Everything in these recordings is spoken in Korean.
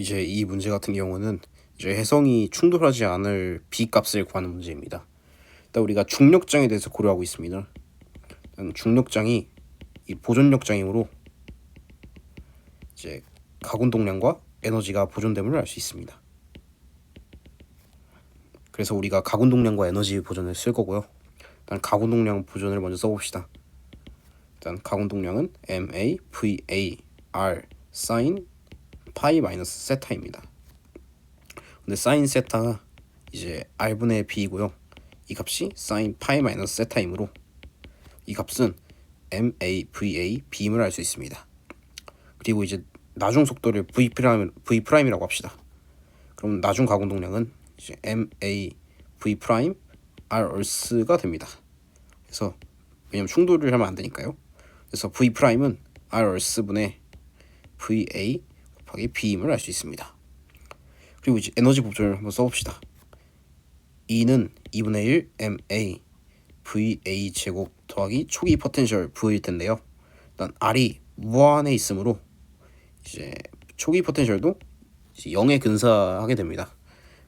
이제 이 문제 같은 경우는 이제 해성이 충돌하지 않을 b 값을 구하는 문제입니다. 일단 우리가 중력장에 대해서 고려하고 있습니다. 중력장이 이 보존력장이므로 이제 가군동량과 에너지가 보존됨을 알 수 있습니다. 그래서 우리가 가군동량과 에너지 보존을 쓸 거고요. 일단 가군동량 보존을 먼저 써봅시다. 일단 가군동량은 ma va r sin 파이 마이너스 세타입니다. 근데 사인 세타가 이제 r분의 b이고요. 이 값이 사인 파이 마이너스 세타이므로 이 값은 MAVA B임을 알 수 있습니다. 그리고 이제 나중 속도를 V 프라임 V 프라임이라고 합시다. 그럼 나중 가공 동량은 이제 MAV 프라임 R 얼스가 됩니다. 그래서 왜냐면 충돌을 하면 안 되니까요. 그래서 V 프라임은 R 얼스 분의 VA 곱하기 B임을 알 수 있습니다. 그리고 이제 에너지 법칙을 한번 써봅시다. E는 2분의 1 MA VA 제곱 더하기 초기 포텐셜 V일 텐데요. 일단 R이 무한에 있으므로 이제 초기 포텐셜도 이제 0에 근사하게 됩니다.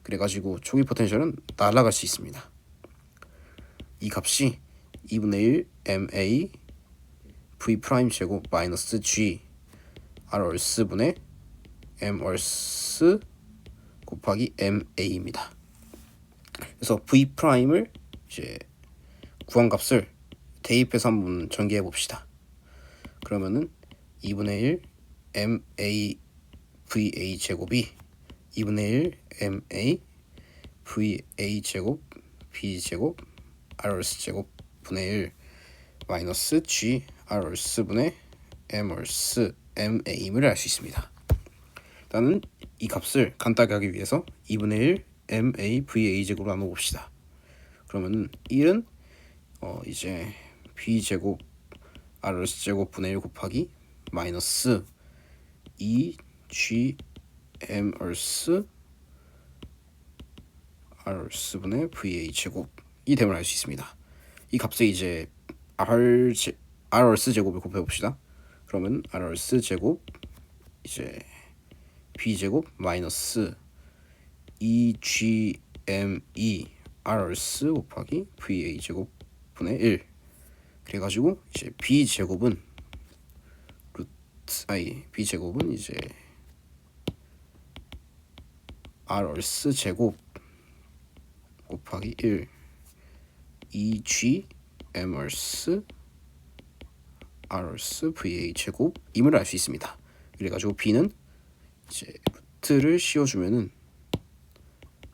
그래가지고 초기 포텐셜은 날아갈 수 있습니다. 이 값이 2분의 1 MA V 프라임 제곱 마이너스 G R 얼스 분의 M 얼스 곱하기 MA입니다. 그래서 V 프라임을 이제 구한 값을 대입해서 한번 전개해 봅시다. 그러면은 2분의 1 MA VA 제곱이 2분의 1 MA VA 제곱 B 제곱 R 얼스 제곱 분의 1 마이너스 G R 얼스 분의 M 얼스 MA임을 알 수 있습니다. 일단은 이 값을 간단하게 하기 위해서 2분의 1 MA VA 제곱으로 나눠 봅시다. 그러면은 1은 어 이제 B 제곱 R 제곱 분의 1 곱하기 마이너스 2 G M 얼스 R 얼스 분의 VA 제곱이 됨을 알 수 있습니다. 이 값에 이제 R 제 R 얼스 제곱을 곱해 봅시다. 그러면 R 얼스 제곱 이제 B 제곱 마이너스 2GME R 얼스 곱하기 VA 제곱 분의 1 그래가지고 이제 B 제곱은 루트 아니 B 제곱은 이제 R 얼스 제곱 곱하기 1 2G M 얼스 R 얼스 VA 제곱임을 알 수 있습니다. 그래가지고 B는 이제 루트를 씌워주면은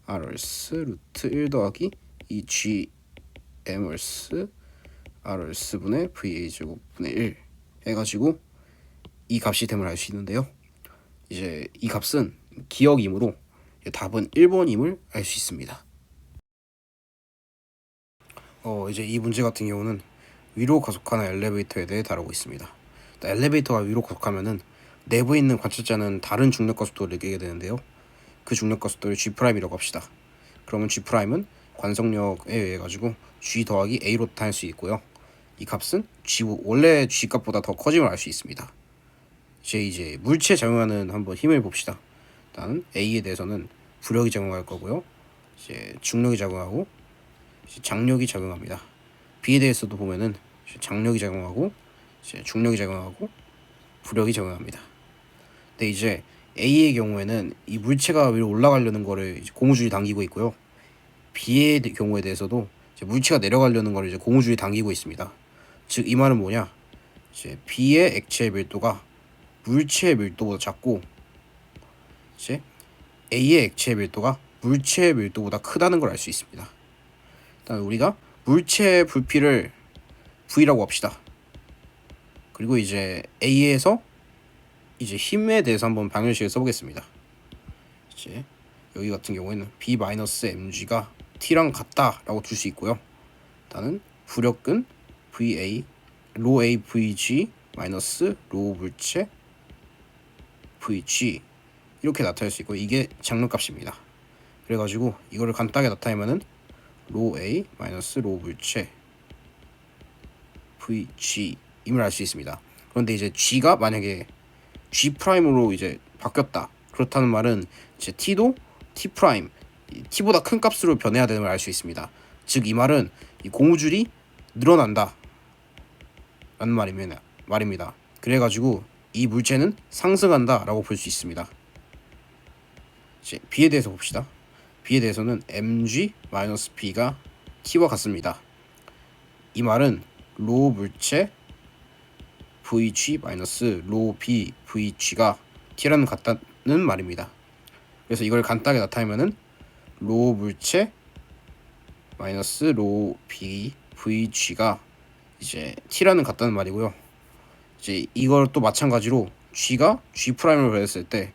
R 얼스 루트 1 더하기 2G M 얼스 R 얼스 분의 VA 제곱 분의 1 해가지고 이 값이 됨을 알 수 있는데요. 이제 이 값은 기억이므로 답은 1번임을 알 수 있습니다. 어 이제 이 문제 같은 경우는 위로 가속하는 엘리베이터에 대해 다루고 있습니다. 엘리베이터가 위로 가속하면은 내부에 있는 관찰자는 다른 중력 가속도를 느끼게 되는데요. 그 중력 가속도를 G'이라고 합시다. 그러면 G'은 관성력에 의해 가지고 G 더하기 A로 나타낼 수 있고요. 이 값은 G 원래 G 값보다 더 커짐을 알 수 있습니다. 이제 이제 물체 작용하는 한번 힘을 봅시다. 일단 A에 대해서는 부력이 작용할 거고요. 이제 중력이 작용하고 이제 장력이 작용합니다. B에 대해서도 보면은 장력이 작용하고 이제 중력이 작용하고 부력이 작용합니다. 근데 이제 A의 경우에는 이 물체가 위로 올라가려는 거를 고무줄이 당기고 있고요. B의 경우에 대해서도 물체가 내려가려는 거를 이제 고무줄이 당기고 있습니다. 즉 이 말은 뭐냐? 이제 B의 액체의 밀도가 물체의 밀도보다 작고 이제 A의 액체의 밀도가 물체의 밀도보다 크다는 걸 알 수 있습니다. 일단 우리가 물체의 부피를 V라고 합시다. 그리고 이제 A에서 이제 힘에 대해서 한번 방정식을 써보겠습니다. 이제 여기 같은 경우에는 B-mg가 T랑 같다라고 둘수 있고요. 일단은 부력근 VA 로 A VG 마이너스 로 물체 VG 이렇게 나타낼 수 있고 이게 장력값입니다. 그래가지고 이거를 간단하게 나타내면은 로 A 마이너스 로 물체 VG임을 알 수 있습니다. 그런데 이제 G가 만약에 G 프라임으로 이제 바뀌었다. 그렇다는 말은 이제 t도 t 프라임 t보다 큰 값으로 변해야 되는 걸 알 수 있습니다. 즉 이 말은 이 고무줄이 늘어난다 라는 말입니다. 말입니다. 그래가지고 이 물체는 상승한다라고 볼 수 있습니다. 이제 b에 대해서 봅시다. b에 대해서는 mg-p가 t와 같습니다. 이 말은 로 물체 vg-로 b vg가 t라는 같다는 말입니다. 그래서 이걸 간단하게 나타내면은 로 물체 마이너스 로 b vg가 이제 t라는 같다는 말이고요. 이제 이걸 또 마찬가지로 g가 g 프라임으로 변했을 때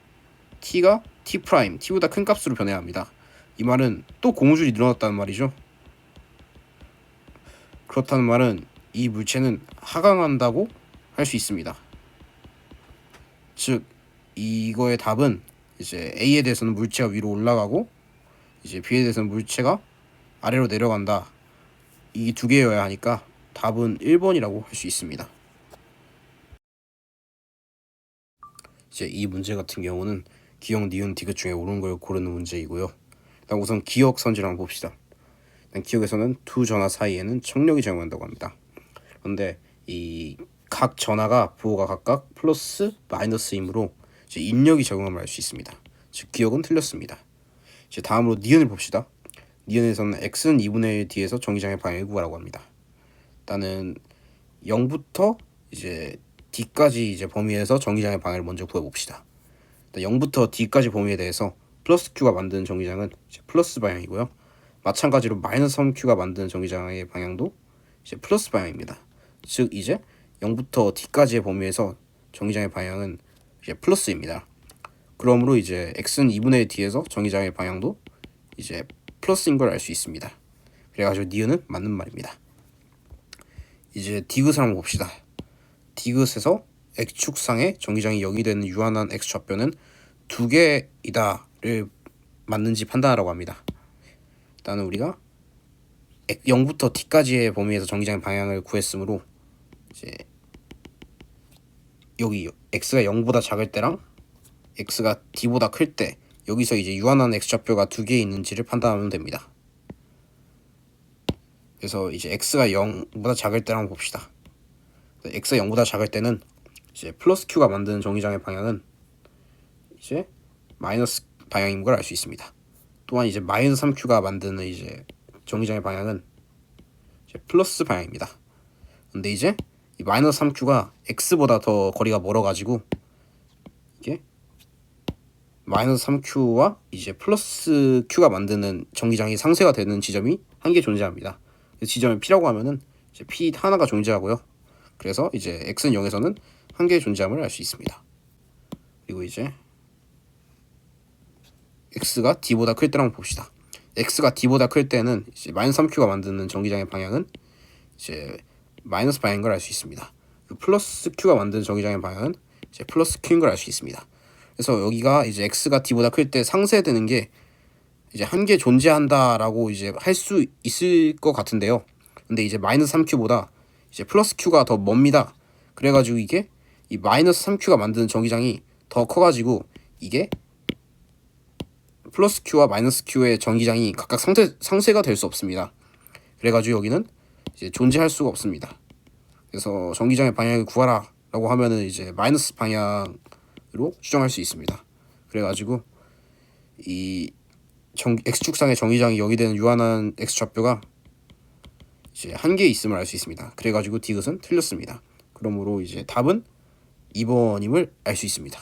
t가 t 프라임 t보다 큰 값으로 변해야 합니다. 이 말은 또 고무줄이 늘어났다는 말이죠. 그렇다는 말은 이 물체는 하강한다고 할 수 있습니다. 즉 이거의 답은 이제 A에 대해서는 물체가 위로 올라가고 이제 B에 대해서는 물체가 아래로 내려간다. 이 두 개여야 하니까 답은 1번이라고 할 수 있습니다. 이제 이 문제 같은 경우는 기억, 니은, 디귿 중에 옳은 걸 고르는 문제이고요. 일단 우선 기억 선지를 한번 봅시다. 일단 기억에서는 두 전화 사이에는 청력이 작용한다고 합니다. 그런데 이 각 전화가 부호가 각각 플러스 마이너스이므로 이제 인력이 적용함을 알수 있습니다. 즉 기억은 틀렸습니다. 이제 다음으로 니은을 봅시다. 니은에서는 x는 2분의 1 뒤에서 정기장의 방향을 구하라고 합니다. 일단은 0부터 이제 d까지 이제 범위에서 정기장의 방향을 먼저 구해 봅시다. 0부터 d까지 범위에 대해서 플러스 q가 만드는 정기장은 이제 플러스 방향이고요. 마찬가지로 마이너스 3q가 만드는 정기장의 방향도 이제 플러스 방향입니다. 즉 이제 0부터 d까지의 범위에서 정기장의 방향은 이제 플러스입니다. 그러므로 이제 x는 2분의 1 뒤에서 정기장의 방향도 이제 플러스인 걸 알 수 있습니다. 그래가지고 니은은 맞는 말입니다. 이제 디귿을 한번 봅시다. 디귿에서 x축상의 정기장이 여기되는 유한한 x 좌표는 두 개이다를 맞는지 판단하라고 합니다. 일단은 우리가 0부터 d까지의 범위에서 정기장의 방향을 구했으므로 이제 여기 x가 0보다 작을 때랑 x가 d보다 클 때 여기서 이제 유한한 x 좌표가 두 개 있는지를 판단하면 됩니다. 그래서 이제 x가 0보다 작을 한번 봅시다. x가 0보다 작을 때는 이제 플러스 q가 만드는 정기장의 방향은 이제 마이너스 방향인 걸 알 수 있습니다. 또한 이제 마이너스 3q가 만드는 이제 정기장의 방향은 이제 플러스 방향입니다. 근데 이제 이 마이너스 3q가 x보다 더 거리가 멀어가지고 이게 마이너스 3q와 이제 플러스 q가 만드는 정기장이 상쇄가 되는 지점이 한 개 존재합니다. 그 지점을 p라고 하면은 p 하나가 존재하고요. 그래서 이제 x는 0에서는 한 개의 존재함을 알 수 있습니다. 그리고 이제 x가 d보다 클 한번 봅시다. x가 d보다 클 때는 이제 마이너스 3q가 만드는 정기장의 방향은 이제 마이너스 방향인 걸 알 수 있습니다. 그 플러스 q가 만드는 정기장의 방향은 이제 플러스 q인 걸 알 수 있습니다. 그래서 여기가 이제 x가 d보다 클 때 상쇄되는 게 이제 한 개 존재한다라고 이제 할 수 있을 것 같은데요. 근데 이제 마이너스 3q보다 이제 플러스 q가 더 멉니다. 그래가지고 이게 이 마이너스 3q가 만드는 정기장이 더 커가지고 이게 플러스 q와 마이너스 q의 정기장이 각각 상쇄, 상쇄가 될 수 없습니다. 그래가지고 여기는 이제 존재할 수가 없습니다. 그래서 정기장의 방향을 구하라라고 하면은 이제 마이너스 방향으로 추정할 수 있습니다. 그래가지고 이 정, x축상의 정기장이 여기 되는 유한한 x 좌표가 이제 한 개 있음을 알 수 있습니다. 그래가지고 디귿은 틀렸습니다. 그러므로 이제 답은 2번임을 알 수 있습니다.